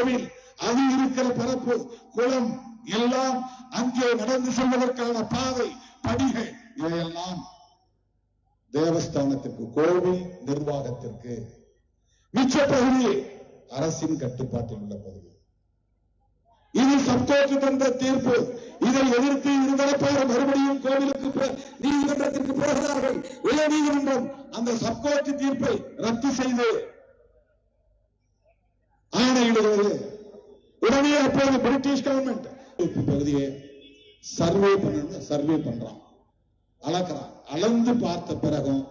இந்தியாவில் அது இருக்கிற பரப்பு குளம் எல்லாம் அங்கே நடந்து செல்வதற்கான பாதை படிகள் இவையெல்லாம் தேவஸ்தானத்திற்கு கோவில் நிர்வாகத்திற்கு. மிச்ச பகுதி அரசின் கட்டுப்பாட்டில் உள்ள பகுதி. இது சப்தோக்கு தந்த தீர்ப்பு. இதை எதிர்த்து இருதரப்பாக மறுபடியும் கோவிலுக்கு நீதிமன்றத்திற்கு போகிறார்கள். உயர் நீதிமன்றம் அந்த சப்கோர்ட் தீர்ப்பை ரத்து செய்து காணப்படுகிறது உடனே அப்போது பிரிட்டிஷ் கவர்மெண்ட் பகுதியை சர்வே பண்ணணும் சர்வே பண்றான். அளக்கிறான். அளந்து பார்த்த பிறகும்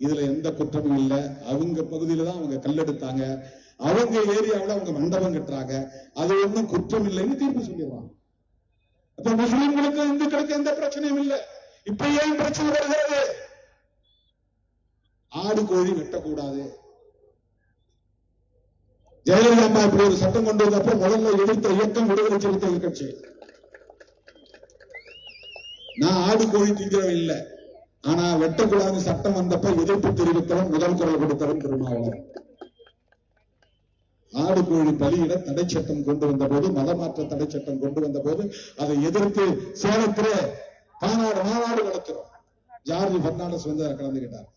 இதுல எந்த குற்றமும் இல்ல. அவங்க பகுதியில தான் அவங்க கல்லெடுத்தாங்க அவங்க ஏரியாவில் அவங்க மண்டபம் கட்டுறாங்க. அது ஒண்ணும் குற்றம் இல்லைன்னு தீர்ப்பு சொல்லிடுவாங்க அப்ப முஸ்லிம்களுக்கு இந்துக்களுக்கு எந்த பிரச்சனையும் இல்ல. இப்ப ஏன் பிரச்சனை வருகிறது? ஆடு கோழி வெட்டக்கூடாது. ஜெயலலிதா அம்மா இப்படி ஒரு சட்டம் கொண்டு வந்தப்ப முதல்ல எடுத்த இயக்கம் விடுதலை சிறுத்தைகள் கட்சி. நான் ஆடு கோழி திங்கிறவன் இல்லை. ஆனா வெட்டக்கூடாது சட்டம் வந்தப்ப எதிர்ப்பு தெரிவித்தவன் முதல் குரல் கொடுத்தவன் திருமாவளவன். ஆடு கோழி பலியிட தடை சட்டம் கொண்டு வந்த போது மதமாற்ற தடை சட்டம் கொண்டு வந்த போது அதை எதிர்த்து சேலத்திலே மாநாடு மாநாடு நடத்துறோம். ஜார்ஜ் பெர்னாண்டஸ் வந்து கலந்துகிட்டார்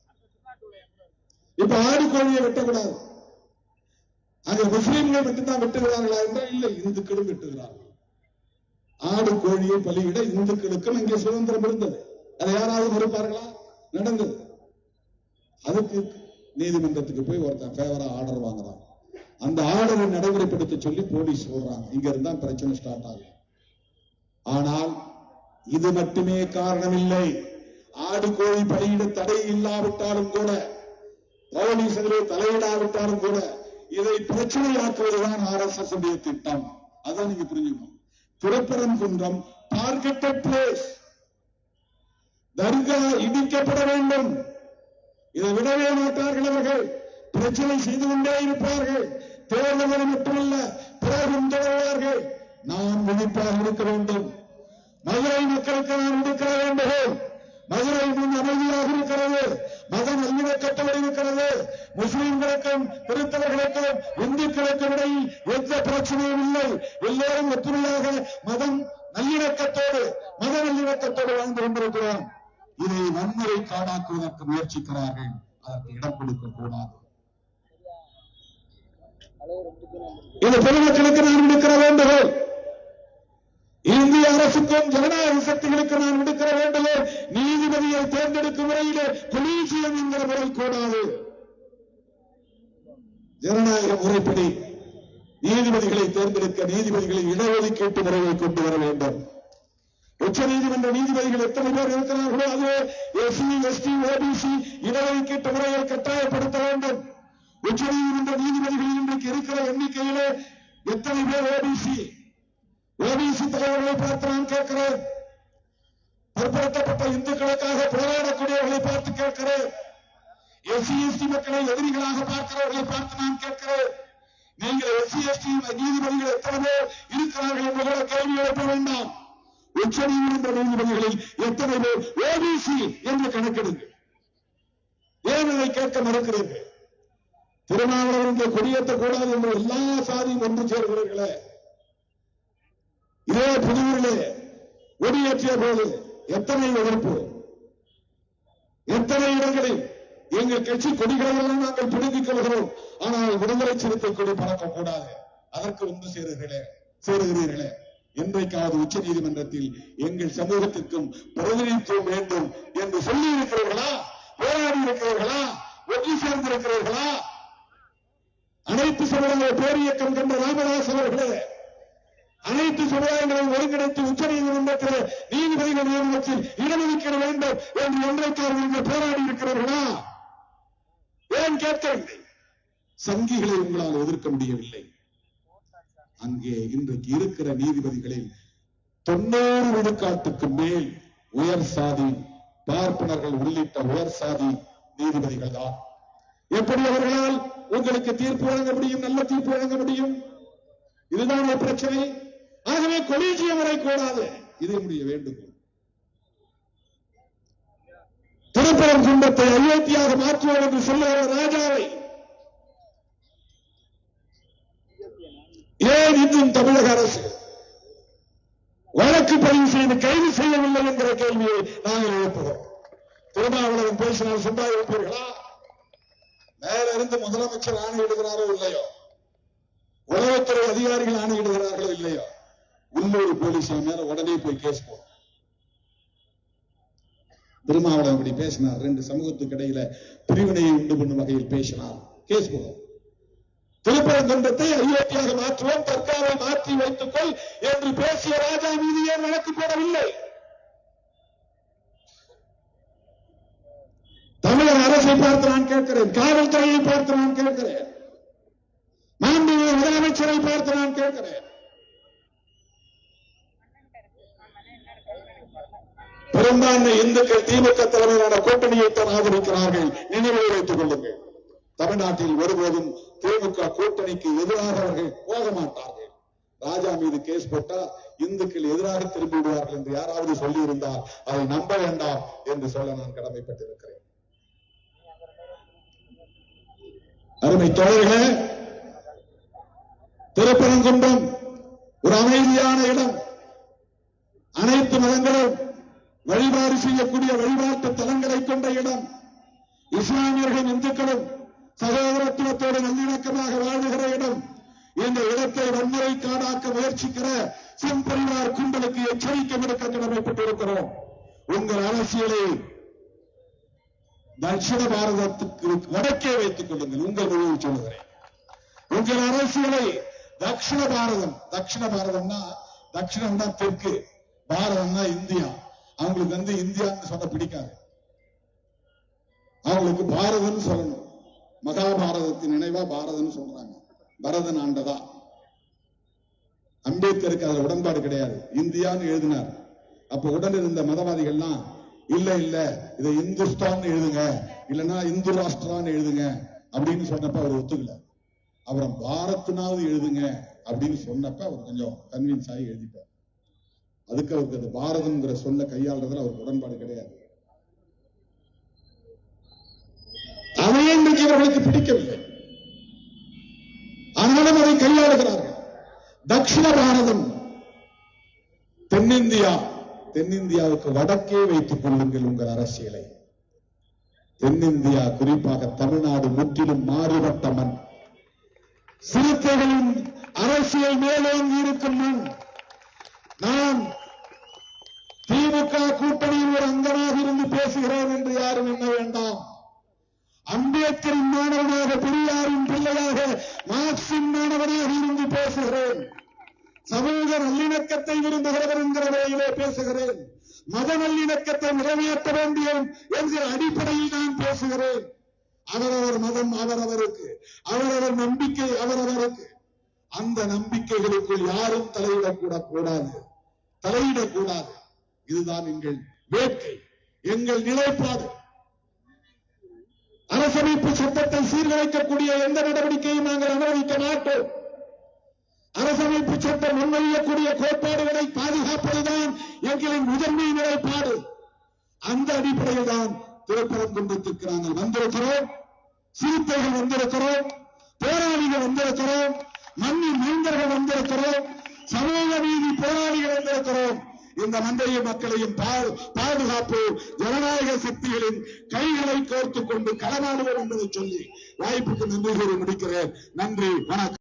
இப்ப ஆடு கோழியை வெட்டக்கூடாது. அங்க முஸ்லீம்கள் மட்டும்தான் வெட்டுகிறார்களா என்றால் இல்லை இந்துக்களும் வெட்டுகிறார்கள். ஆடு கோழியை பலியிட இந்துக்களுக்கும் இங்கே சுதந்திரம் இருந்தது. அதை யாராவது மறுப்பார்களா? நடந்தது. அதுக்கு நீதிமன்றத்துக்கு போய் ஒருத்தன் ஃபேவரா ஆர்டர் வாங்குறான். அந்த ஆர்டரை நடைமுறைப்படுத்த சொல்லி போலீஸ் சொல்றாங்க. இங்க இருந்தா பிரச்சனை ஸ்டார்ட் ஆகும் ஆனால் இது மட்டுமே காரணமில்லை. ஆடு கோழி பலியிட தடை இல்லாவிட்டாலும் கூட போலீஸ்களே தலையிடாவிட்டாலும் கூட இதை பிரச்சனையாக்குவதுதான் ஆர் எஸ் எஸ் திட்டம். அதான் நீங்க புரிஞ்சுக்கணும். திருப்பரங்குன்றம் டார்கெட்டட் பிளேஸ் தர்கா இடிக்கப்பட வேண்டும். இதை விடவே மாட்டார்கள் அவர்கள். பிரச்சனை செய்து கொண்டே இருப்பார்கள். தேர்தலில் மட்டுமல்ல பிறகும் தொடர்வார்கள் நாம் விழிப்பாக இருக்க வேண்டும். மதுரை மக்களுக்கு நாம் விடுக்கிற வேண்டும். மதுரை முன் அமைதியாக இருக்கிறது. மதம் அறிவிக்கப்பட்டு இருக்கிறது. முஸ்லிம்களுக்கும் கிறிஸ்தவர்களுக்கும் இந்துக்களுக்கும் இடையில் எந்த பிரச்சனையும் இல்லை. எல்லோரும் ஒற்றுமையாக மதம் நல்லிணக்கத்தோடு மத நல்லிணக்கத்தோடு வாழ்ந்து கொண்டிருக்கிறோம். இதை வன்முறை காடாக்குவதற்கு முயற்சிக்கிறார்கள். அதற்கு இடம் கொடுக்க கூடாது. இது பொதுமக்களுக்கு நான் விடுக்கிற வேண்டுகோள். இந்திய அரசுக்கும் ஜனநாயக சக்திகளுக்கு நான் விடுக்கிற வேண்டுகோள். நீதிபதியை தேர்ந்தெடுக்கும் முறையிலே கொலீசியம் என்கிற முறை கூடாது. ஜனநாயக முறைப்படி நீதிபதிகளை தேர்ந்தெடுக்க நீதிபதிகளை இடஒதுக்கீட்டு முறையை கொண்டு வர வேண்டும். உச்ச நீதிமன்ற நீதிபதிகள் எத்தனை பேர் இருக்கிறார்களோ அதுவே எஸ்சி எஸ்டி ஓபிசி இடஒதுக்கீட்டு முறையை கட்டாயப்படுத்த வேண்டும். உச்ச நீதிமன்ற நீதிபதிகள் இன்றைக்கு இருக்கிற எண்ணிக்கையிலே எத்தனை பேர் ஓபிசி? ஓபிசி தலைவர்களை பார்த்து நான் கேட்கிறேன். பிற்படுத்தப்பட்ட இந்துக்களுக்காக போராடக்கூடியவர்களை பார்த்து கேட்கிறேன். எஸ்சி எஸ்டி மக்களை எதிரிகளாக பார்க்கிறவர்களை பார்த்து நான் கேட்கிறேன். நீங்கள் எஸ்சி எஸ்டி நீதிபதிகள் எத்தனை பேர் இருக்கிறார்கள் என்பதை கேள்வி எழுப்ப வேண்டாம். உச்ச நீதிமன்ற நீதிபதிகளில் எத்தனை பேர் ஓபிசி என்று கணக்கெடுங்க ஏன் இதை கேட்க மறக்கிறீர்கள்? திருமாவளவன் இங்கே கொடியேற்றக்கூடாது என்று எல்லா சாதியும் ஒன்று சேர்கிறீர்களே. இதே புதுவூரிலே கொடியேற்றிய போது எத்தனை எதிர்ப்பு? எத்தனை இடங்களில் எங்கள் கட்சி கொடிகளை நாங்கள் பிடுங்கிக் கொள்கிறோம். ஆனால் விடுதலை சிறுத்தை கொடி பறக்கக்கூடாது. அதற்கு ஒன்று சேருகிறீர்களே சேருகிறீர்களே. இன்றைக்காவது உச்ச நீதிமன்றத்தில் எங்கள் சமூகத்திற்கும் பிரதிநிதித்துவம் வேண்டும் என்று சொல்லி இருக்கிறீர்களா? போராடி இருக்கிறீர்களா? ஒன்று சேர்ந்திருக்கிறீர்களா? அனைத்து சமுதாய பேரியக்கம் கண்ட ராமதாஸ் அவர்களே அனைத்து சமுதாயங்களையும் ஒருங்கிணைத்து உச்ச நீதிமன்றத்தில் நீதிபதிகள் நியமனத்தில் இடமளிக்க வேண்டும் என்று ஒன்றைக்காரர்கள் போராடி இருக்கிறார்களா? ஏன் கேட்கவில்லை? சங்கிகளை உங்களால் எதிர்க்க முடியவில்லை. அங்கே இன்றைக்கு இருக்கிற நீதிபதிகளில் தொண்ணூறு விழுக்காட்டுக்கு மேல் உயர் சாதி பார்ப்பனர்கள் உள்ளிட்ட உயர் சாதி நீதிபதிகள் தான். எப்படி அவர்களால் உங்களுக்கு தீர்ப்பு வழங்க முடியும் நல்ல தீர்ப்பு வழங்க முடியும்? இதுதான் ஒரு பிரச்சனை? ஆகவே கொலீஜியம் வரை கூடாது. இது முடிய வேண்டுகோள். திருப்பரம் குண்டத்தை அயோத்தியாக மாற்றுவோம் என்று சொல்லுகிற ராஜாவை. ஏன் இன்னும் தமிழக அரசு வழக்கு பதிவு செய்து கைது செய்யவில்லை என்கிற கேள்வியை நாங்கள் எழுப்புகிறோம். திருமாவளவன் பேசினால் சும்மா இருப்பீர்களா மேல இருந்து முதலமைச்சர் ஆணையிடுகிறாரோ இல்லையோ? உளவுத்துறை அதிகாரிகள் ஆணையிடுகிறார்களோ இல்லையோ? உள்ளூர் போலீஸ் மேல உடனே போய் கேஸ் போடும் திருமாவளவன் இப்படி பேசினார். ரெண்டு சமூகத்துக்கு இடையில பிரிவினையை உண்டு பண்ணும் வகையில் பேசினார். கேஸ் போடும் திருப்பரங்குன்றத்தை அயோத்தியாக மாற்றுவோம் தற்காவை மாற்றி வைத்துக் கொள் என்று பேசிய ராஜா மீது ஏன் வழக்கு போடவில்லை? தமிழக அரசை பார்த்து நான் கேட்கிறேன் காவல்துறையை பார்த்து நான் கேட்கிறேன் மாண்புமிகு முதலமைச்சரை பார்த்து நான் கேட்கிறேன். பெரும்பான்மை இந்துக்கள் திமுக தலைமையிலான கூட்டணியைத்தான் ஆதரிக்கிறார்கள். நினைவில் வைத்துக் கொள்ளுங்கள். தமிழ்நாட்டில் ஒருபோதும் திமுக கூட்டணிக்கு எதிராக அவர்கள் போக மாட்டார்கள். ராஜா மீது கேஸ் போட்டா இந்துக்கள் எதிராக திரும்பி விடுவார்கள் என்று யாராவது சொல்லி இருந்தால் அதை நம்ப வேண்டாம் என்று சொல்ல நான் கடமைப்பட்டிருக்கிறேன். அருமை தோழர்களே திருப்பரங்குன்றம் ஒரு அமைதியான இடம். அனைத்து மதங்களும் வழிபாடு செய்யக்கூடிய வழிபாட்டு தலங்களை கொண்ட இடம். இஸ்லாமியர்கள் இந்துக்களும் சகோதரத்துவத்தோடு நல்லிணக்கமாக வாழுகிற இடம். இந்த இடத்தை வன்முறை காடாக்க முயற்சிக்கிற செம்பரிவார் கும்பலுக்கு எச்சரிக்கை விடுக்க கடமைப்பட்டிருக்கிறோம். உங்கள் அரசியலை தட்சிண பாரதத்துக்கு வடக்கே வைத்துக் கொள்ளுங்கள். உங்கள் மொழியை சொல்லுகிறேன். உங்கள் அரசியலை தட்சிண பாரதம் தட்சிண பாரதம்னா தட்சிணம் தான் தெற்கு பாரதம்னா இந்தியா. அவங்களுக்கு வந்து இந்தியான்னு சொல்ல பிடிக்காது. அவங்களுக்கு பாரதம்னு சொல்லணும். மகாபாரதத்தின் நினைவா பாரதம்னு சொல்றாங்க. பரதன் ஆண்டதா. அம்பேத்கருக்கு அதுல உடன்பாடு கிடையாது. இந்தியான்னு எழுதினார். அப்ப உடன் இருந்த மதவாதிகள்லாம் இல்ல இல்ல இதை இந்துஸ்தான் எழுதுங்க. இல்லைன்னா இந்து ராஷ்டிரான்னு எழுதுங்க. அப்படின்னு சொன்னப்ப அவர் ஒத்துக்கல. அவரை பாரத்னாவது எழுதுங்க. அப்படின்னு சொன்னப்ப அவர் கொஞ்சம் கன்வின்ஸ் ஆகி எழுதிட்டார். அதுக்கு அவருக்கு அந்த பாரதம்ங்கிற சொல்ல கையாளுறதுல அவருக்கு உடன்பாடு கிடையாது. அதையே இன்றைக்கு அவர்களுக்கு பிடிக்கவில்லை. ஆனாலும் அதை கையாளுகிறார்கள். தட்சிண பாரதம் தென்னிந்தியா தென்னிந்தியாவுக்கு வடக்கே வைத்துக் கொள்ளுங்கள் உங்கள் அரசியலை. தென்னிந்தியா குறிப்பாக தமிழ்நாடு முற்றிலும் மாறுபட்ட மண். சிறுத்தைகளின் அரசியல் மேலோங்கி இருக்கும் மண். நான் திமுக கூட்டணியில் ஒரு அங்கமாக இருந்து பேசுகிறேன் என்று யாரும் எண்ண வேண்டாம். அம்பேத்கரின் மாணவனாக பெரியாரின் பிள்ளையாக மார்க்சின் மாணவனாக இருந்து பேசுகிறேன். சமூக நல்லிணக்கத்தை விரும்புகிறவர் என்கிற வகையிலே பேசுகிறேன். மத நல்லிணக்கத்தை நிறைவேற்ற வேண்டும் என்கிற அடிப்படையில் நான் பேசுகிறேன். அவரவர் மதம் அவரவருக்கு. அவரவர் நம்பிக்கை அவரவருக்கு. அந்த நம்பிக்கைகளுக்குள் யாரும் தலையிடக்கூட கூடாது. தலையிடக்கூடாது. இதுதான் எங்கள் வேட்கை. எங்கள் நிலைப்பாடு. அரசமைப்பு சட்டத்தை சீர்குலைக்கக்கூடிய எந்த நடவடிக்கையும் நாங்கள் அனுமதிக்க மாட்டோம். அரசமைப்பு சட்டம் முன்வைக்கக்கூடிய கோட்பாடுகளை பாதுகாப்பதுதான் எங்களின் முதன்மை நிலைப்பாடு. அந்த அடிப்படையில் தான் திருப்பரங்குன்றத்துக்கு நாங்கள் வந்திருக்கிறோம். சிறுத்தைகள் வந்திருக்கிறோம். போராளிகள் வந்திருக்கிறோம். மண்ணின் மைந்தர்கள் வந்திருக்கிறோம். சமூக நீதி போராளிகள் வந்திருக்கிறோம். இந்த மந்தைய மக்களையும் பாதுகாப்பு ஜனநாயக சக்திகளின் கைகளை கோர்த்துக் கொண்டு களமாடுவோம் என்பதை சொல்லி வாய்ப்புக்கு நன்றி கூறி முடிக்கிறேன். நன்றி வணக்கம்.